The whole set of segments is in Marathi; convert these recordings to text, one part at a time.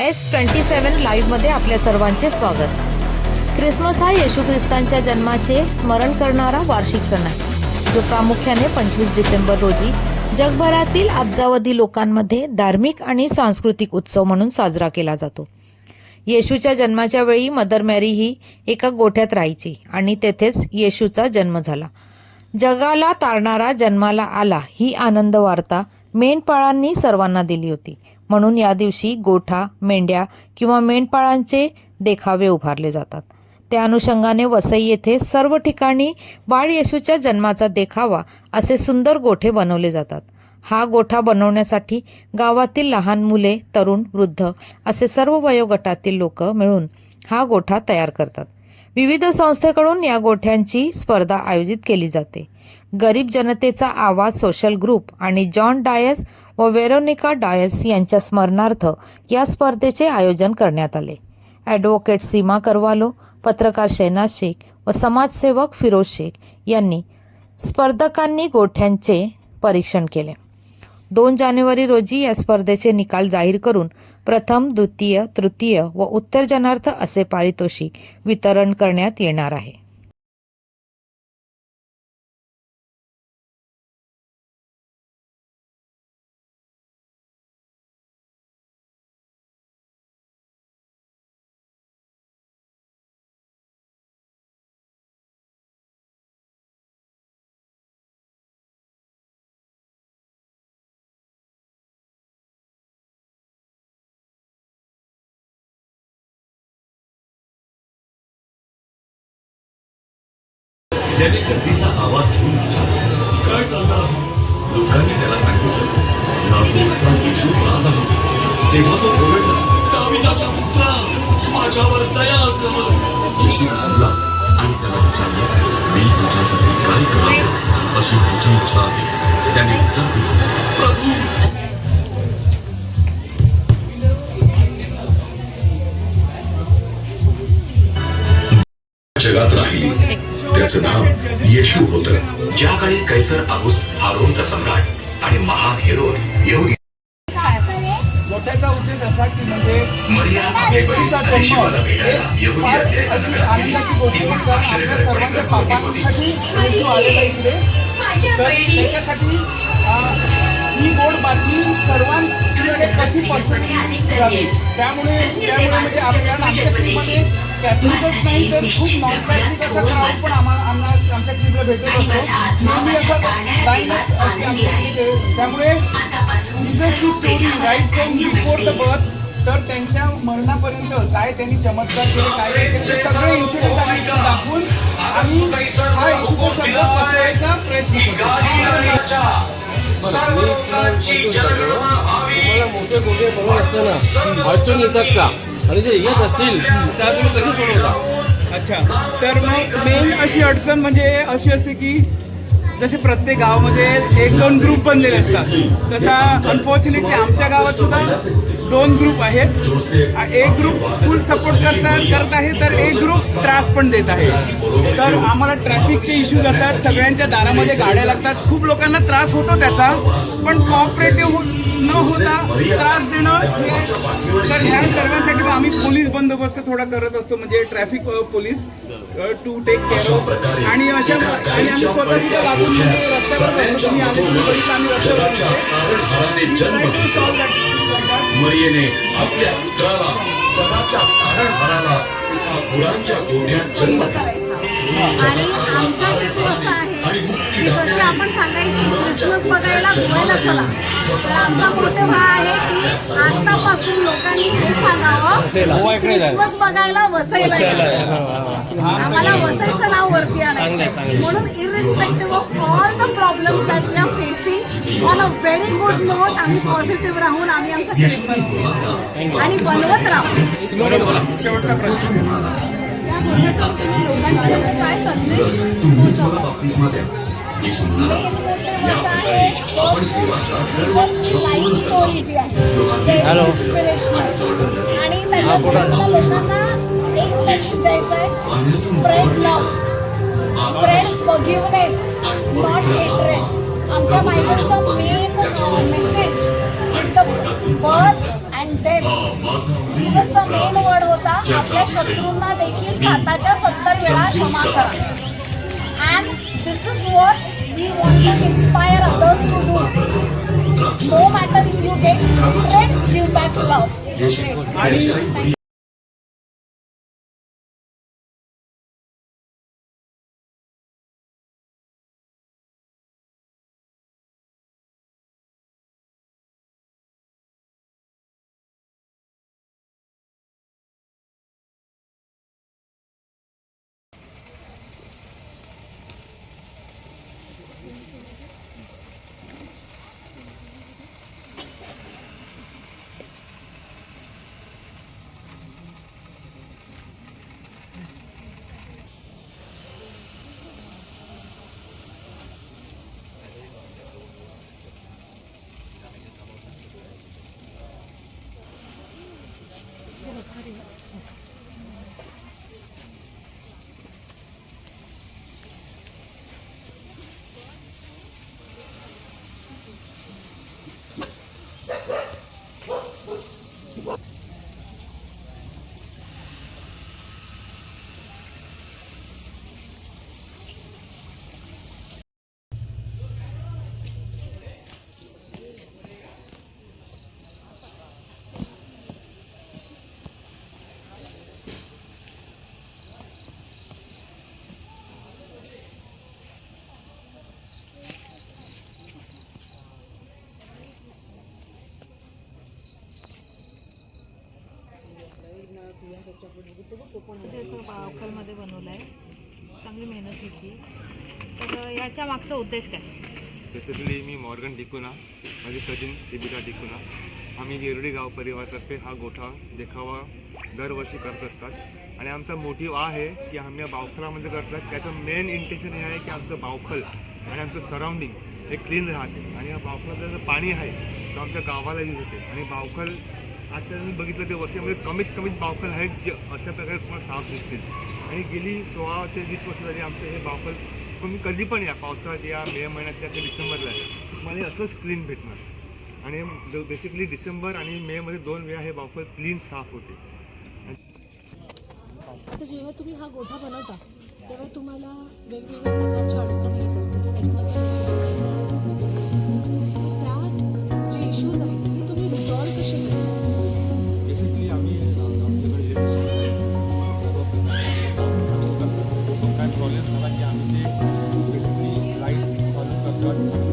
एस ट्वेंटी सेवन लाईव्हमध्ये आपल्या सर्वांचे स्वागत. ख्रिसमस हा येशू ख्रिस्तांच्या जन्माचे स्मरण करणारा वार्षिक सण आहे जो प्रामुख्याने पंचवीस डिसेंबर रोजी जगभरातील अब्जावधी लोकांमध्ये धार्मिक आणि सांस्कृतिक उत्सव म्हणून साजरा केला जातो. येशूच्या जन्माच्या वेळी मदर मॅरी ही एका गोठ्यात राहायची आणि तेथेच येशूचा जन्म झाला. जगाला तारणारा जन्माला आला ही आनंद वार्ता मेंढपाळांनी सर्वांना दिली होती. म्हणून या दिवशी गोठा मेंढ्या किंवा मेंढपाळांचे देखावे उभारले जातात. त्या अनुषंगाने वसई येथे सर्व ठिकाणी बाळ येशूच्या जन्माचा देखावा असे सुंदर गोठे बनवले जातात. हा गोठा बनवण्यासाठी गावातील लहान मुले तरुण वृद्ध असे सर्व वयोगटातील लोक मिळून हा गोठा तयार करतात. विविध संस्थेकडून या गोठ्यांची स्पर्धा आयोजित केली जाते. गरीब जनतेचा आवाज सोशल ग्रुप आणि जॉन डायस व वेरोनिका डायस यांच्या स्मरणार्थ या स्पर्धेचे आयोजन करण्यात आले. ॲडव्होकेट सीमा करवालो पत्रकार शहनाज शेख व समाजसेवक फिरोज शेख यांनी स्पर्धकांनी गोठ्यांचे परीक्षण केले. दोन जानेवारी रोजी या स्पर्धेचे निकाल जाहीर करून प्रथम द्वितीय तृतीय व उत्तरजनार्थ असे पारितोषिक वितरण करण्यात येणार आहे. त्याने गर्दीचा आवाज घेऊन विचारला काय चाललं? लोकांनी त्याला सांगितलं नाजरेचा येशू जात आहे. तेव्हा तो ओरडला दाविदाच्या पुत्रा माझ्यावर दया कर. येशू थांबला आणि त्याला विचारलं मी तुझ्यासाठी काय करावं? अशी तुझी इच्छा आहे त्याने उत्तर दिलं प्रभू त्याचं नाव येशू होतं. ज्या काळी कैसर आगुस्त हा रोमचा सम्राट आणि महान हेरोद येऊन मोठ्याचा उद्देश असा की म्हणजे सर्वांच्या पापांसाठी येशू आलेला इकडे. तर त्याच्यासाठी ही गोड बातमी सर्वांकडे कशी पसरली त्यामुळे त्यामुळे म्हणजे आपल्या आमच्या कॅथलिकच नाही तर खूप नॉन असा क्राऊड पण आम्हाला आम्हाला आमच्या ट्रीपला भेटत असतो नेहमी असं लाईनच असते आमच्या तिथे त्यामुळे जीससची story right from before the birth तर त्यांच्या मरणापर्यंत काय त्यांनी चमत्कार केले काय केले सगळे इन्सिडेंट आम्ही दाखवून आम्ही हा येशूचा शब्द पसरवायचा प्रयत्न करतो तुम्हाला मोठे गोटे बनवत असताना अडचण येतात का आणि जे येत असतील त्या तुम्ही कसे सोडवता? अच्छा. तर मग मेन अशी अडचण म्हणजे अशी असते की जसे प्रत्येक गावामध्ये एक दोन ग्रुप बनलेले असतात. तसा अनफॉर्च्युनेटली आमच्या गावात सुद्धा दोन ग्रुप आहेत. एक ग्रुप फुल सपोर्ट करतात करत आहे तर एक ग्रुप त्रास पण देत आहे. तर आम्हाला ट्रॅफिकचे इश्यूज असतात सगळ्यांच्या दारामध्ये गाड्या लागतात. खूप लोकांना त्रास होतो त्याचा पण कॉपरेटिव्ह हो-, न होता त्रास देणं तर ह्या सर्वांसाठी मग आम्ही पोलीस बंदोबस्त थोडा करत असतो म्हणजे traffic police. To take care of आणि अशा आणि आम्ही स्वतः सुद्धा लागून रस्त्यावर बसतो. तुम्ही आम्ही आम्ही रस्त्यावर. मरियेने आपल्या पुत्राला जगाच्या तारणहाराला एका गुरांच्या गोढ्यात जन्म दिला आणि आमचा हेतू असा आहे की जशी आपण सांगायची क्रिसमस बघायला गोव्याला चला तर आमचा मोठे आहे की आतापासून लोकांनी हे सांगावं क्रिसमस बघायला वसईला यावं. आम्हाला वसईचं नाव वरती आणायचं म्हणून irrespective of all the problems that we are facing on a very good note आम्ही पॉझिटिव्ह राहून आम्ही आमचा आणि बनवत राहू. शेवटचा प्रश्न. या गोष्टीतून तुम्ही लोकांपर्यंत काय संदेश पोहोचवता? लाईफ स्टोरी जी आहे हॅलो. इन्स्पिरेशनल आणि त्याच्यातून लोकांना एक मेसेज द्यायचा आहे spread love spread forgiveness not hatred आमच्या बायबलचा main message with the birth माझा जीससचा मेन वर्ड होता. आपल्या शत्रूंना देखील साताच्या सत्तर वेळा क्षमा करा. And this is what we want to inspire others to do no matter you get hundred give back love त्याची अवखलमध्ये बनवलं आहे. चांगली मेहनत घेतली. तर याच्या मागचा उद्देश काय? बेसिकली मी मॉर्गन डिकुना माझी कजिन सिबिका डिकुना आम्ही येरडी गाव परिवारातर्फे हा गोठा देखावा दरवर्षी करत असतात. आणि आमचा मोटिव्ह आहे की आम्ही या बावखलामध्ये करतात त्याचं मेन इंटेन्शन हे आहे की आमचं बावखल आणि आमचं सराउंडिंग हे क्लीन राहते. आणि या बावखलाचं जर पाणी आहे तो आमच्या गावाला यूज होते. आणि बावखल आता मी बघितलं ते वर्षामध्ये कमीत कमीत बावकल आहेत जे अशा प्रकारे तुम्हाला साफ दिसतील. आणि गेली सोळा ते वीस वर्ष झाली आमचं हे बावकल तुम्ही कधी पण या पावसाळ्यात या मे महिन्यात या ते डिसेंबरला तुम्हाला असंच क्लीन भेटणार. आणि बेसिकली डिसेंबर आणि मेमध्ये दोन वेळा हे बावकल क्लीन साफ होते. आता जेव्हा तुम्ही हा गोठा बनवता तेव्हा तुम्हाला वेगवेगळ्या प्रकारच्या अडचणी येत असतील सर्व काय प्रॉब्लेम झाला की आम्ही ते बेसिकली लाइट सॉल्व करतात टेस्ट करतात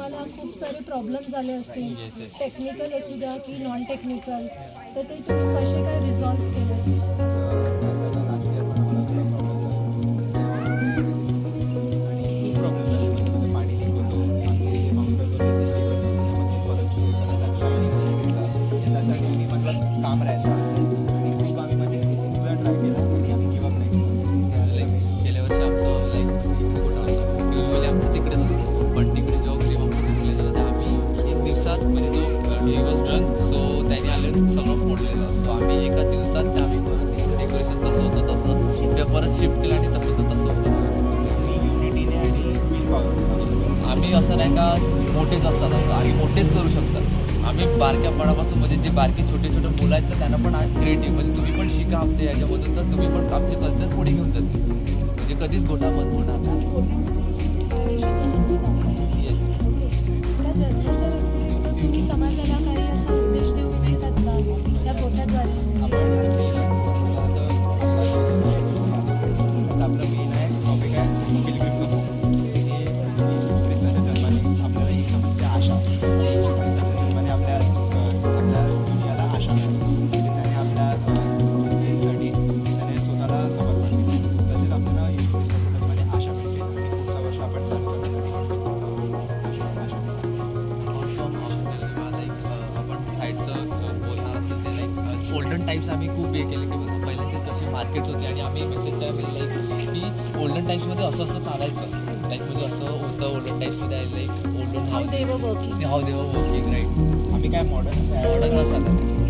प्रॉब्लेम झाले असतील. टेक्निकल असू द्या की नॉन टेक्निकल तर ते तुम्ही कसे काय रिझॉल्व्ह केले? काम राहायचं आणि खूप आम्ही म्हणजे खूपदा ट्राय केला. परत शिफ्ट केलं आणि तसं होतं तसं. युनिटीने आणि विल पॉवर आम्ही असं नाही का मोठेच असतात असं आम्ही मोठेच करू शकतात आम्ही बारक्यापणापासून म्हणजे जे बारके छोटे छोटे मुलं आहेत तर त्यांना पण क्रिएटिव्ह म्हणजे तुम्ही पण शिका आमच्या याच्यामधून तर तुम्ही पण आमचे कल्चर पुढे घेऊन जातील. म्हणजे कधीच गोठा बंद होणार नाही. समाजाला काही असा संदेश देऊ इच्छितात का? त्या गोठ्याद्वारे टाईप्स आम्ही खूप हे केले की पहिल्याचे कसे मार्केट्स होते आणि आम्ही मेसेज काय केलं लाईक की ओल्डन टाईप्समध्ये असं असं चालायचं. लाईक म्हणजे असं होतं olden टाईप्समध्ये like olden house. How they working right आम्ही काय मॉडर्न मॉडर्न असं